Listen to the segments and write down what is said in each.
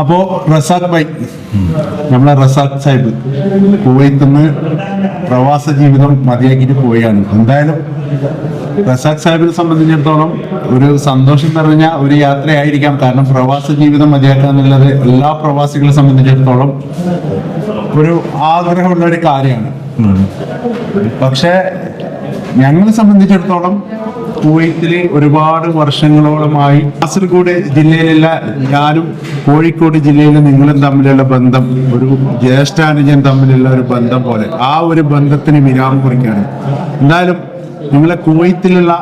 അപ്പോ റസാഖ് ഭായ് നമ്മളെ റസാഖ് സാഹിബ് കുവൈത്ത് നിന്ന് പ്രവാസ ജീവിതം മതിയാക്കിയിട്ട് പോവുകയാണ്. എന്തായാലും റസാഖ് സാഹിബിനെ സംബന്ധിച്ചിടത്തോളം ഒരു സന്തോഷം നിറഞ്ഞ ഒരു യാത്രയായിരിക്കാം. കാരണം പ്രവാസ ജീവിതം മതിയാക്കുക എന്നുള്ളത് എല്ലാ പ്രവാസികളെ സംബന്ധിച്ചിടത്തോളം ഒരു ആഗ്രഹമുള്ള ഒരു കാര്യമാണ്. പക്ഷേ ഞങ്ങളെ സംബന്ധിച്ചിടത്തോളം കുവൈത്തിൽ ഒരുപാട് വർഷങ്ങളോളമായി കാസർഗോഡ് ജില്ലയിലുള്ള ഞാനും കോഴിക്കോട് ജില്ലയിലെ നിങ്ങളും തമ്മിലുള്ള ബന്ധം ഒരു ജ്യേഷ്ഠാനുജൻ തമ്മിലുള്ള ഒരു ബന്ധം പോലെ. ആ ഒരു ബന്ധത്തിന് വിരാമം കുറിക്കുകയാണ്. എന്തായാലും നിങ്ങളെ കുവൈത്തിലുള്ള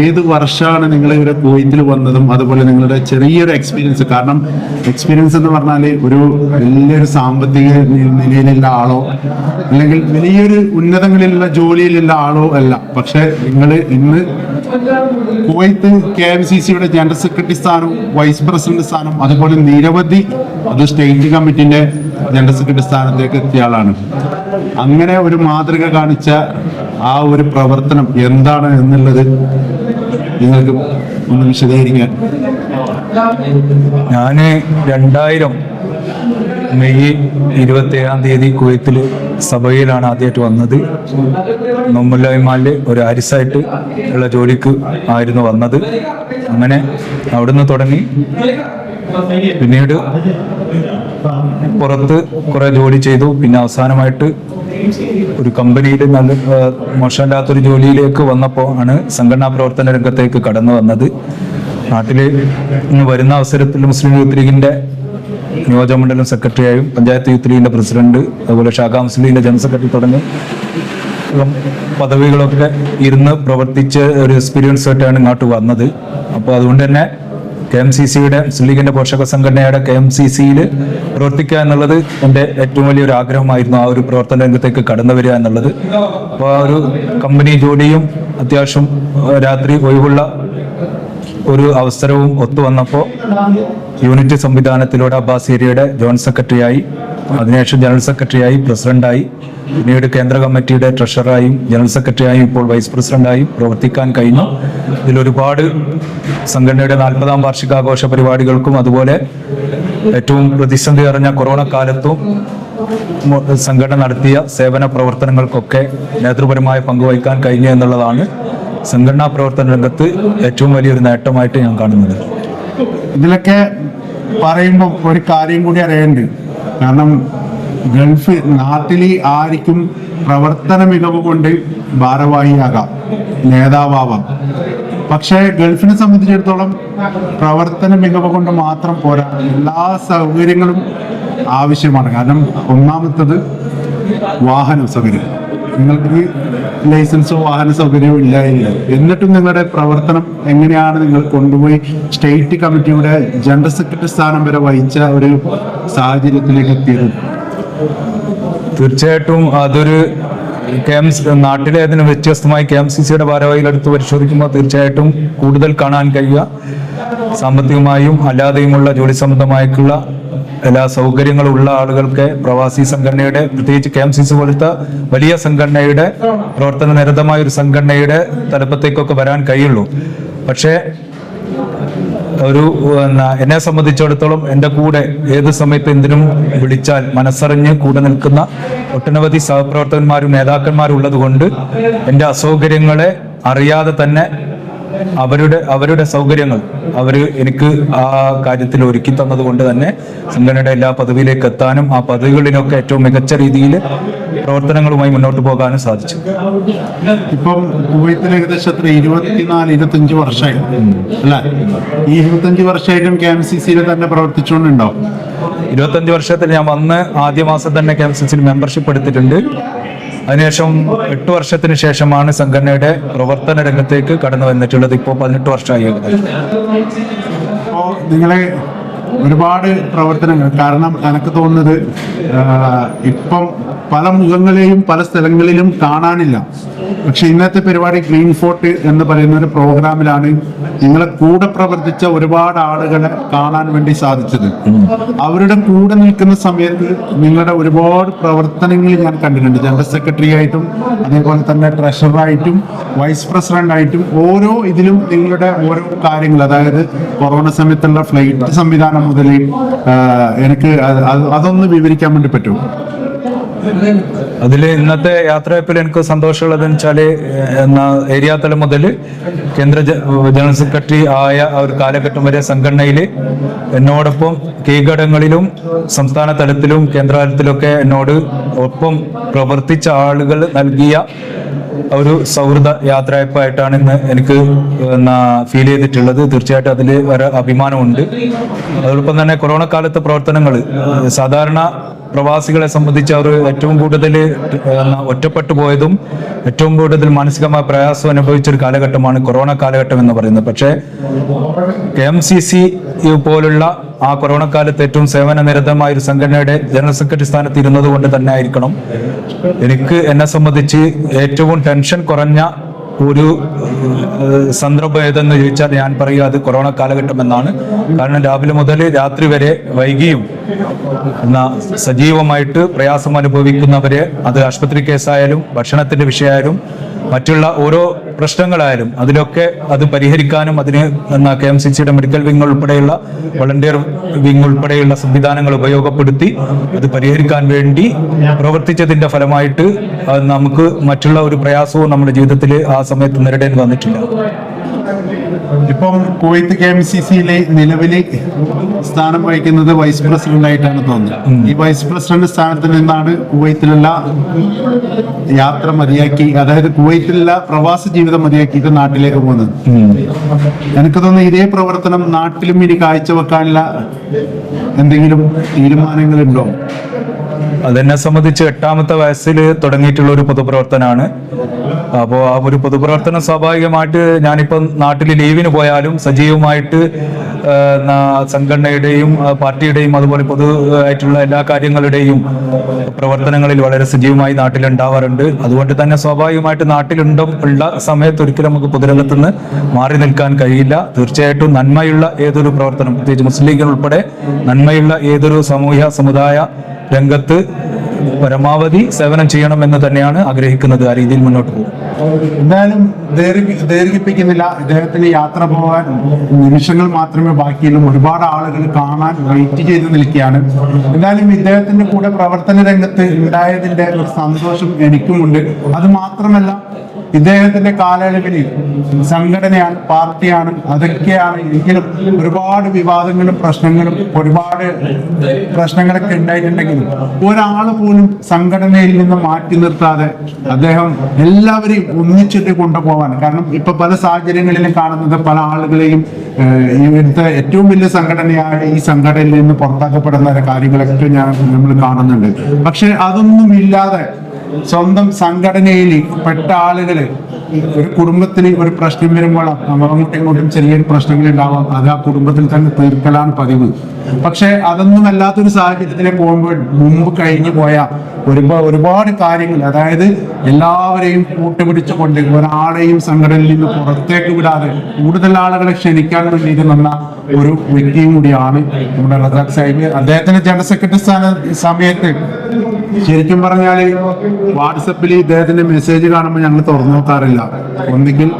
ഏത് വർഷമാണ് നിങ്ങൾ ഇവിടെ കുവൈത്തിൽ വന്നതും അതുപോലെ നിങ്ങളുടെ ചെറിയൊരു എക്സ്പീരിയൻസ് കാരണം എക്സ്പീരിയൻസ് എന്ന് പറഞ്ഞാൽ ഒരു വലിയൊരു സാമ്പത്തിക നിലയിലുള്ള ആളോ അല്ലെങ്കിൽ വലിയൊരു ഉന്നതങ്ങളിലുള്ള ജോലിയിലുള്ള ആളോ അല്ല. പക്ഷെ നിങ്ങൾ ഇന്ന് കുവൈത്ത് കെ എം സി സിയുടെ ജനറൽ സെക്രട്ടറി സ്ഥാനവും വൈസ് പ്രസിഡന്റ് സ്ഥാനം അതുപോലെ നിരവധി അത് സ്റ്റേറ്റ് കമ്മിറ്റിന്റെ ജനറൽ സെക്രട്ടറി സ്ഥാനത്തേക്ക് എത്തിയ ആളാണ്. അങ്ങനെ ഒരു മാതൃക കാണിച്ച ആ ഒരു പ്രവർത്തനം എന്താണ് എന്നുള്ളത് നിങ്ങൾക്ക് ഒന്ന് വിശദീകരിക്കാൻ. ഞാൻ രണ്ടായിരം മെയ് ഇരുപത്തി ഏഴാം തീയതി കുവൈത്തിൽ സഭയിലാണ് ആദ്യമായിട്ട് വന്നത്. നൊമ്മുല്ലായ്മാലിൽ ഒരു ആരിസായിട്ട് ഉള്ള ജോലിക്ക് ആയിരുന്നു വന്നത്. അങ്ങനെ അവിടുന്ന് തുടങ്ങി. പിന്നീട് പുറത്ത് കുറെ ജോലി ചെയ്തു. പിന്നെ അവസാനമായിട്ട് ഒരു കമ്പനിയിൽ നല്ല മോശമില്ലാത്തൊരു ജോലിയിലേക്ക് വന്നപ്പോൾ ആണ് സംഘടനാ പ്രവർത്തന രംഗത്തേക്ക് കടന്നു വന്നത്. നാട്ടിൽ ഇന്ന് വരുന്ന അവസരത്തിൽ മുസ്ലിം യൂത്ത് ലീഗിന്റെ നിയോജകമണ്ഡലം സെക്രട്ടറിയായും പഞ്ചായത്ത് യൂത്ത് ലീഗിന്റെ പ്രസിഡന്റ് അതുപോലെ ഷാഖാ മുസ്ലിം ലീഗിന്റെ ജനറൽ സെക്രട്ടറി തുടങ്ങി പദവികളൊക്കെ ഇരുന്ന് പ്രവർത്തിച്ച ഒരു എക്സ്പീരിയൻസ് ആയിട്ടാണ് ഇങ്ങോട്ട് വന്നത്. അപ്പോൾ അതുകൊണ്ട് തന്നെ കെ എം സി സിയുടെ മുസ്ലിം ലീഗിന്റെ പോഷക സംഘടനയുടെ കെ എം സി സിയിൽ പ്രവർത്തിക്കുക എന്നുള്ളത് എന്റെ ഏറ്റവും വലിയൊരു ആഗ്രഹമായിരുന്നു. ആ ഒരു പ്രവർത്തന രംഗത്തേക്ക് കടന്നു വരിക എന്നുള്ളത്. അപ്പോൾ ആ ഒരു കമ്പനി ജോലിയും അത്യാവശ്യം രാത്രി ഒഴിവുള്ള ഒരു അവസരവും ഒത്തു വന്നപ്പോൾ യൂണിറ്റ് സംവിധാനത്തിലൂടെ അബ്ബാസ് ഏരിയയുടെ ജോയിന്റ് സെക്രട്ടറിയായി അതിനുശേഷം ജനറൽ സെക്രട്ടറിയായി പ്രസിഡന്റായി പിന്നീട് കേന്ദ്ര കമ്മിറ്റിയുടെ ട്രഷററായും ജനറൽ സെക്രട്ടറിയായും ഇപ്പോൾ വൈസ് പ്രസിഡന്റായും പ്രവർത്തിക്കാൻ കഴിഞ്ഞു. ഇതിൽ ഒരുപാട് സംഘടനയുടെ നാൽപ്പതാം വാർഷികാഘോഷ പരിപാടികൾക്കും അതുപോലെ ഏറ്റവും പ്രതിസന്ധി അറിഞ്ഞ കൊറോണ കാലത്തും സംഘടന നടത്തിയ സേവന പ്രവർത്തനങ്ങൾക്കൊക്കെ നേതൃപരമായ പങ്കുവഹിക്കാൻ കഴിഞ്ഞു എന്നുള്ളതാണ് സംഘടനാ പ്രവർത്തന രംഗത്ത് ഏറ്റവും വലിയൊരു നേട്ടമായിട്ട് ഞാൻ കാണുന്നത്. ഇതിലൊക്കെ പറയുമ്പോൾ ഒരു കാര്യം കൂടി അറിയേണ്ടത്. കാരണം ഗൾഫ് നാട്ടിൽ ആർക്കും പ്രവർത്തന മികവ് കൊണ്ട് ഭാരവാഹിയാകാം നേതാവാവാം. പക്ഷേ ഗൾഫിനെ സംബന്ധിച്ചിടത്തോളം പ്രവർത്തന മികവ് കൊണ്ട് മാത്രം പോരാ. എല്ലാ സൗകര്യങ്ങളും ആവശ്യമാണ്. കാരണം ഒന്നാമത്തത് വാഹന സൗകര്യം. നിങ്ങൾക്ക് ലൈസൻസോ വാഹന സൗകര്യമോ ഇല്ലായില്ല എന്നിട്ടും നിങ്ങളുടെ പ്രവർത്തനം എങ്ങനെയാണ് നിങ്ങൾ കൊണ്ടുപോയി സ്റ്റേറ്റ് കമ്മിറ്റിയുടെ ജനറൽ സെക്രട്ടറി സ്ഥാനം വരെ വഹിച്ച ഒരു സാഹചര്യത്തിലേക്ക് എത്തിയത്? തീർച്ചയായിട്ടും അതൊരു കെ എം നാട്ടിലെ അതിന് വ്യത്യസ്തമായി കെ എം സി സിയുടെ ഭാരവാഹികളെടുത്ത് പരിശോധിക്കുമ്പോൾ തീർച്ചയായിട്ടും കൂടുതൽ കാണാൻ കഴിയുക. സാമ്പത്തികമായും അല്ലാതെയുമുള്ള ജോലി സംബന്ധമായിട്ടുള്ള എല്ലാ സൗകര്യങ്ങളും ഉള്ള ആളുകൾക്ക് പ്രവാസി സംഘടനയുടെ പ്രത്യേകിച്ച് കെ എം സി സി പോലത്തെ വലിയ സംഘടനയുടെ പ്രവർത്തന നിരതമായ ഒരു സംഘടനയുടെ തലപ്പത്തേക്കൊക്കെ വരാൻ കഴിയുള്ളൂ. പക്ഷേ ഒരു എന്നെ സംബന്ധിച്ചിടത്തോളം എന്റെ കൂടെ ഏത് സമയത്ത് എന്തിനും വിളിച്ചാൽ മനസ്സറിഞ്ഞ് കൂടെ നിൽക്കുന്ന ഒട്ടനവധി സഹപ്രവർത്തകന്മാരും നേതാക്കന്മാരും ഉള്ളത് കൊണ്ട് എന്റെ അസൗകര്യങ്ങളെ അറിയാതെ തന്നെ അവരുടെ അവരുടെ സൗകര്യങ്ങൾ അവർ എനിക്ക് ആ കാര്യത്തിൽ ഒരുക്കി തന്നത് കൊണ്ട് തന്നെ സംഘടനയുടെ എല്ലാ പദവിയിലേക്ക് എത്താനും ആ പദവികളിലൊക്കെ ഏറ്റവും മികച്ച രീതിയിൽ പ്രവർത്തനങ്ങളുമായി മുന്നോട്ട് പോകാനും സാധിച്ചു. ഇപ്പം കുവൈത്തിൽ ഏകദേശം എത്ര? ഇരുപത്തിനാല് ഇരുപത്തഞ്ച് വർഷമായി. അല്ല? ഈ ഇരുപത്തഞ്ച് വർഷമായിട്ടും കെ എം സി സിയിൽ തന്നെ പ്രവർത്തിച്ചുകൊണ്ടുണ്ടോ? ഇരുപത്തഞ്ച് വർഷത്തിൽ ഞാൻ വന്ന് ആദ്യ മാസം തന്നെ കെ എം സി സിയിൽ മെമ്പർഷിപ്പ് എടുത്തിട്ടുണ്ട്. അതിനുശേഷം എട്ട് വർഷത്തിന് ശേഷമാണ് സംഘടനയുടെ പ്രവർത്തന രംഗത്തേക്ക് കടന്നു വന്നിട്ടുള്ളത് ഇപ്പോൾ പതിനെട്ട് വർഷമായി നിങ്ങളെ ഒരുപാട് പ്രവർത്തനങ്ങൾ. കാരണം എനിക്ക് തോന്നുന്നത് ഇപ്പം പല മുഖങ്ങളെയും പല സ്ഥലങ്ങളിലും കാണാനില്ല. പക്ഷെ ഇന്നത്തെ പരിപാടി ഗ്രീൻ ഫോർട്ട് എന്ന് പറയുന്ന ഒരു പ്രോഗ്രാമിലാണ് നിങ്ങളെ കൂടെ പ്രവർത്തിച്ച ഒരുപാട് ആളുകളെ കാണാൻ വേണ്ടി സാധിച്ചത്. അവരുടെ കൂടെ നിൽക്കുന്ന സമയത്ത് നിങ്ങളുടെ ഒരുപാട് പ്രവർത്തനങ്ങൾ ഞാൻ കണ്ടിട്ടുണ്ട്. ജനറൽ സെക്രട്ടറി ആയിട്ടും അതേപോലെ തന്നെ ട്രഷററായിട്ടും വൈസ് പ്രസിഡന്റ് ആയിട്ടും ഓരോ ഇതിലും നിങ്ങളുടെ ഓരോ കാര്യങ്ങൾ അതായത് കൊറോണ സമയത്തുള്ള ഫ്ലൈറ്റ് സംവിധാനം മുതൽ എനിക്ക് അത് അത് അതൊന്ന് വിവരിക്കാൻ വേണ്ടി പറ്റും അതിൽ ഇന്നത്തെ യാത്രയപ്പിൽ എനിക്ക് സന്തോഷമുള്ളതെന്ന് വെച്ചാൽ എന്നാ ഏരിയ തലം മുതൽ കേന്ദ്ര ജനറൽ സെക്രട്ടറി ആയ ആ ഒരു കാലഘട്ടം വരെ സംഘടനയിൽ എന്നോടൊപ്പം കീഘടങ്ങളിലും സംസ്ഥാന തലത്തിലും കേന്ദ്ര തലത്തിലൊക്കെ എന്നോട് ഒപ്പം പ്രവർത്തിച്ച ആളുകൾ നൽകിയ ഒരു സൗഹൃദ യാത്രയപ്പായിട്ടാണ് ഇന്ന് എനിക്ക് എന്നാ ഫീൽ ചെയ്തിട്ടുള്ളത്. തീർച്ചയായിട്ടും അതിൽ ഒരു അഭിമാനമുണ്ട്. അതോടൊപ്പം തന്നെ കൊറോണ കാലത്തെ പ്രവർത്തനങ്ങൾ സാധാരണ പ്രവാസികളെ സംബന്ധിച്ച് അവർ ഏറ്റവും കൂടുതൽ ഒറ്റപ്പെട്ടു പോയതും ഏറ്റവും കൂടുതൽ മാനസികമായ പ്രയാസം അനുഭവിച്ച ഒരു കാലഘട്ടമാണ് കൊറോണ കാലഘട്ടം എന്ന് പറയുന്നത്. പക്ഷേ കെ എം സി സി പോലുള്ള ആ കൊറോണ കാലത്ത് ഏറ്റവും സേവന നിരതമായ ഒരു സംഘടനയുടെ ജനറൽ സെക്രട്ടറി സ്ഥാനത്ത് ഇരുന്നത് കൊണ്ട് തന്നെ ആയിരിക്കണം. എനിക്ക് എന്നെ സംബന്ധിച്ച് ഏറ്റവും ടെൻഷൻ കുറഞ്ഞ ഒരു സന്ദർഭം ഏതെന്ന് ചോദിച്ചാൽ ഞാൻ പറയുക അത് കൊറോണ കാലഘട്ടം എന്നാണ് കാരണം രാവിലെ മുതൽ രാത്രി വരെ വൈകിയും എന്നാ സജീവമായിട്ട് പ്രയാസം അനുഭവിക്കുന്നവരെ അത് ആശുപത്രി കേസായാലും ഭക്ഷണത്തിന്റെ വിഷയമായാലും മറ്റുള്ള ഓരോ പ്രശ്നങ്ങളായാലും അതിലൊക്കെ അത് പരിഹരിക്കാനും അതിന് എന്നാ കെ എം സി സിയുടെ മെഡിക്കൽ വിങ് ഉൾപ്പെടെയുള്ള വളണ്ടിയർ വിങ് ഉൾപ്പെടെയുള്ള സംവിധാനങ്ങൾ ഉപയോഗപ്പെടുത്തി അത് പരിഹരിക്കാൻ വേണ്ടി പ്രവർത്തിച്ചതിന്റെ ഫലമായിട്ട് നമുക്ക് മറ്റുള്ള ഒരു പ്രയാസവും നമ്മുടെ ജീവിതത്തിൽ ആ സമയത്ത് നേരിടേണ്ടി വന്നിട്ടില്ല. ഇപ്പം കുവൈത്ത് കെ എം സി സിയിലെ നിലവിലെ സ്ഥാനം വഹിക്കുന്നത് വൈസ് പ്രസിഡന്റ് ആയിട്ടാണ് തോന്നുന്നത്. ഈ വൈസ് പ്രസിഡന്റ് സ്ഥാനത്ത് നിന്നാണ് കുവൈത്തിലുള്ള യാത്ര മതിയാക്കി അതായത് കുവൈത്തിലുള്ള പ്രവാസ ജീവിതം മതിയാക്കിയിട്ട് നാട്ടിലേക്ക് പോകുന്നത്. എനിക്ക് തോന്നുന്നു ഇതേ പ്രവർത്തനം നാട്ടിലും ഇനി കാഴ്ചവെക്കാനുള്ള എന്തെങ്കിലും തീരുമാനങ്ങളുണ്ടോ? അതെന്നെ സംബന്ധിച്ച് എട്ടാമത്തെ വയസ്സിൽ തുടങ്ങിയിട്ടുള്ള ഒരു പൊതുപ്രവർത്തനമാണ് അപ്പോൾ ആ ഒരു പൊതുപ്രവർത്തനം സ്വാഭാവികമായിട്ട് ഞാനിപ്പം നാട്ടിൽ ലീവിന് പോയാലും സജീവമായിട്ട് സംഘടനയുടെയും പാർട്ടിയുടെയും അതുപോലെ പൊതു ആയിട്ടുള്ള എല്ലാ കാര്യങ്ങളുടെയും പ്രവർത്തനങ്ങളിൽ വളരെ സജീവമായി നാട്ടിൽ ഉണ്ടാവാറുണ്ട് അതുകൊണ്ട് തന്നെ സ്വാഭാവികമായിട്ട് നാട്ടിലുണ്ടും ഉള്ള സമയത്ത് ഒരിക്കലും നമുക്ക് പൊതുരംഗത്ത് നിന്ന് മാറി നിൽക്കാൻ കഴിയില്ല. തീർച്ചയായിട്ടും നന്മയുള്ള ഏതൊരു പ്രവർത്തനം പ്രത്യേകിച്ച് മുസ്ലിം ലീഗിൽ ഉൾപ്പെടെ നന്മയുള്ള ഏതൊരു സമൂഹ സമുദായ രംഗത്ത് പരമാവധി സേവനം ചെയ്യണമെന്ന് തന്നെയാണ് ആഗ്രഹിക്കുന്നത് ആ രീതിയിൽ മുന്നോട്ട് പോകും എന്തായാലും ദീർഘ- ദീർഘിപ്പിക്കുന്നില്ല ഇദ്ദേഹത്തിന് യാത്ര പോകാൻ നിമിഷങ്ങൾ മാത്രമേ ബാക്കിയുള്ളൂ. ഒരുപാട് ആളുകൾ കാണാൻ വെയിറ്റ് ചെയ്ത് നിൽക്കുകയാണ്. എന്തായാലും ഇദ്ദേഹത്തിന്റെ കൂടെ പ്രവർത്തന രംഗത്ത് ഉണ്ടായതിന്റെ സന്തോഷം എനിക്കുമുണ്ട്. അത് മാത്രമല്ല ഇദ്ദേഹത്തിന്റെ കാലയളവിൽ സംഘടനയാണ് പാർട്ടിയാണ് അതൊക്കെയാണ് എങ്കിലും ഒരുപാട് വിവാദങ്ങളും പ്രശ്നങ്ങളും ഒരുപാട് പ്രശ്നങ്ങളൊക്കെ ഉണ്ടായിട്ടുണ്ടെങ്കിലും ഒരാൾ പോലും സംഘടനയിൽ നിന്ന് മാറ്റി നിർത്താതെ അദ്ദേഹം എല്ലാവരെയും ഒന്നിച്ചിട്ട് കൊണ്ടുപോകാൻ കാരണം ഇപ്പൊ പല സാഹചര്യങ്ങളിലും കാണുന്നത് പല ആളുകളെയും ഇവിടുത്തെ ഏറ്റവും വലിയ സംഘടനയായ ഈ സംഘടനയിൽ നിന്ന് പുറത്താക്കപ്പെടുന്ന കാര്യങ്ങളൊക്കെ ഞാൻ നമ്മൾ കാണുന്നുണ്ട്. പക്ഷെ അതൊന്നും ഇല്ലാതെ സ്വന്തം സംഘടനയിൽ പെട്ട ആളുകൾ ഒരു കുടുംബത്തിന് ഒരു പ്രശ്നം വരുമ്പോൾ അങ്ങോട്ടും ഇങ്ങോട്ടും ചെറിയൊരു പ്രശ്നങ്ങൾ ഉണ്ടാവാം. അത് ആ കുടുംബത്തിൽ തന്നെ തീർക്കലാണ് പതിവ്. പക്ഷെ അതൊന്നും അല്ലാത്തൊരു സാഹചര്യത്തിലേക്ക് പോകുമ്പോൾ മുമ്പ് കഴിഞ്ഞു പോയ ഒരുപാട് ഒരുപാട് കാര്യങ്ങൾ അതായത് എല്ലാവരെയും കൂട്ടുപിടിച്ചുകൊണ്ട് ഒരാളെയും സംഘടനയിൽ നിന്ന് പുറത്തേക്ക് വിടാതെ കൂടുതൽ ആളുകളെ ക്ഷണിക്കാൻ വേണ്ടിയിട്ട് നിന്ന ഒരു വ്യക്തിയും കൂടിയാണ് നമ്മുടെ റസാഖ് സാഹിബ്. അദ്ദേഹത്തിന്റെ ജനറൽ സെക്രട്ടറി സ്ഥാന സമയത്ത് ശരിക്കും പറഞ്ഞാൽ വാട്സപ്പിൽ ഇദ്ദേഹത്തിന്റെ മെസ്സേജ് കാണുമ്പോൾ ഞങ്ങൾ തുറന്നു നോക്കാറില്ല. ഒന്നുകിൽ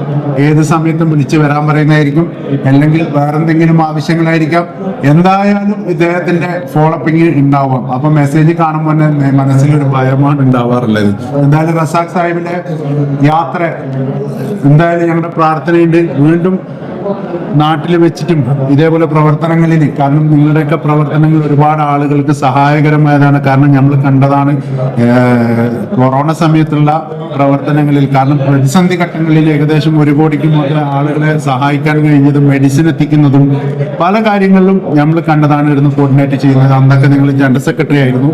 ഏത് സമയത്തും വിളിച്ചു വരാൻ പറയുന്നതായിരിക്കും അല്ലെങ്കിൽ വേറെന്തെങ്കിലും ആവശ്യങ്ങളായിരിക്കാം. എന്തായാലും ഇദ്ദേഹത്തിന്റെ ഫോളോപ്പിംഗ് ഉണ്ടാവാം. അപ്പൊ മെസ്സേജ് കാണുമ്പോൾ തന്നെ മനസ്സിലൊരു ഭയമാണ് ഉണ്ടാവാറുള്ളത്. എന്തായാലും റസാഖ് സാഹിബിന്റെ യാത്ര എന്തായാലും ഞങ്ങളുടെ പ്രാർത്ഥനയുണ്ട്. വീണ്ടും നാട്ടിൽ വെച്ചിട്ടും ഇതേപോലെ പ്രവർത്തനങ്ങളിൽ കാരണം നിങ്ങളുടെയൊക്കെ പ്രവർത്തനങ്ങൾ ഒരുപാട് ആളുകൾക്ക് സഹായകരമായതാണ്. കാരണം നമ്മൾ കണ്ടതാണ് കൊറോണ സമയത്തുള്ള പ്രവർത്തനങ്ങളിൽ. കാരണം പ്രതിസന്ധി ഘട്ടങ്ങളിൽ ഏകദേശം ഒരു കോടിക്ക് മുതൽ ആളുകളെ സഹായിക്കാൻ കഴിഞ്ഞതും മെഡിസിൻ എത്തിക്കുന്നതും പല കാര്യങ്ങളിലും നമ്മൾ കണ്ടതാണ് ഇരുന്ന് കോർഡിനേറ്റ് ചെയ്യുന്നത്. അന്നൊക്കെ നിങ്ങൾ ജനറൽ സെക്രട്ടറി ആയിരുന്നു.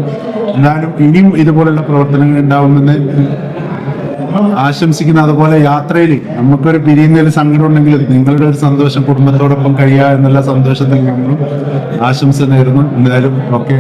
എന്തായാലും ഇനിയും ഇതുപോലുള്ള പ്രവർത്തനങ്ങൾ ഉണ്ടാവുമെന്ന് ആശംസിക്കുന്ന അതുപോലെ യാത്രയിൽ നമുക്കൊരു പിരിയുന്നതിൽ സങ്കടം ഉണ്ടെങ്കിൽ നിങ്ങളുടെ ഒരു സന്തോഷം കുടുംബത്തോടൊപ്പം കഴിയുക എന്നുള്ള സന്തോഷത്തിൽ നമ്മളും ആശംസ നേരുന്നു എന്തായാലും ഓക്കെ.